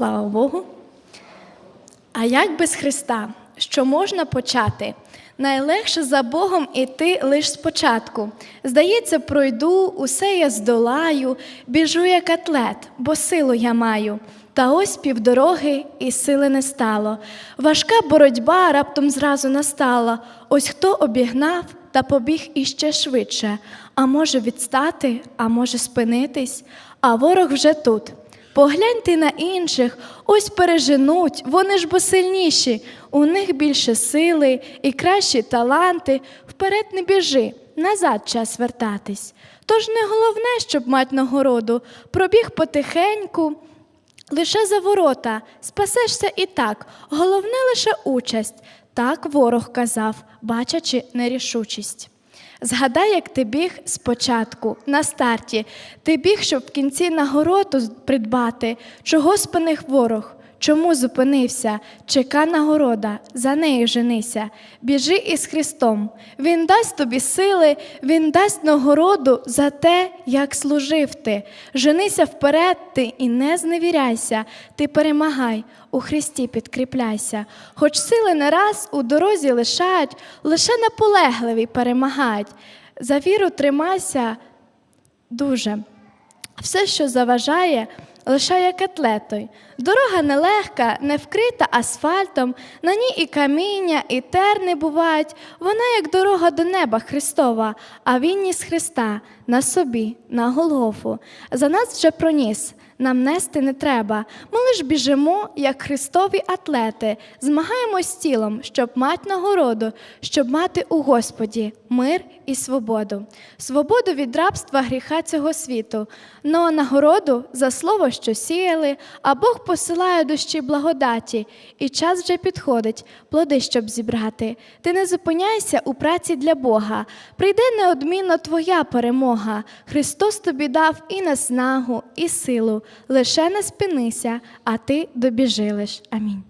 Слава Богу. А як без Христа? Що можна почати? Найлегше за Богом іти лиш спочатку. Здається, пройду, усе я здолаю, біжу як атлет, бо силу я маю. Та ось півдороги і сили не стало. Важка боротьба раптом зразу настала. Ось хто обігнав та побіг іще швидше. А може відстати, а може спинитись, а ворог вже тут. Погляньте на інших, ось переженуть, вони ж бо сильніші, у них більше сили і кращі таланти. Вперед не біжи, назад час вертатись. Тож не головне, щоб мать нагороду, пробіг потихеньку, лише за ворота, спасешся і так, головне лише участь. Так ворог казав, бачачи нерішучість. Згадай, як ти біг спочатку, на старті. Ти біг, щоб в кінці нагороду придбати. Чого спинив ворог? Чому зупинився? Чека нагорода, за нею женися. Біжи із Христом. Він дасть тобі сили, Він дасть нагороду за те, як служив ти. Женися вперед ти і не зневіряйся. Ти перемагай, у Христі підкріпляйся. Хоч сили не раз у дорозі лишають, лише наполегливі перемагають. За віру тримайся дуже. Все, що заважає, лишає атлетой. Дорога нелегка, не вкрита асфальтом, на ній і каміння, і терни бувають. Вона як дорога до неба Христова, а він ніс Христа на собі, на Голгофу. За нас вже проніс. Нам нести не треба. Ми лиш біжимо, як Христові атлети, змагаємось з тілом, щоб мати нагороду, щоб мати у Господі мир і свободу, свободу від рабства гріха цього світу, но нагороду за слово, що сіяли, а Бог посилає дощі благодаті, і час вже підходить, плоди, щоб зібрати. Ти не зупиняйся у праці для Бога. Прийде неодмінно твоя перемога. Христос тобі дав і наснагу, і силу. Лише не спинися, а ти добіжилиш. Амінь.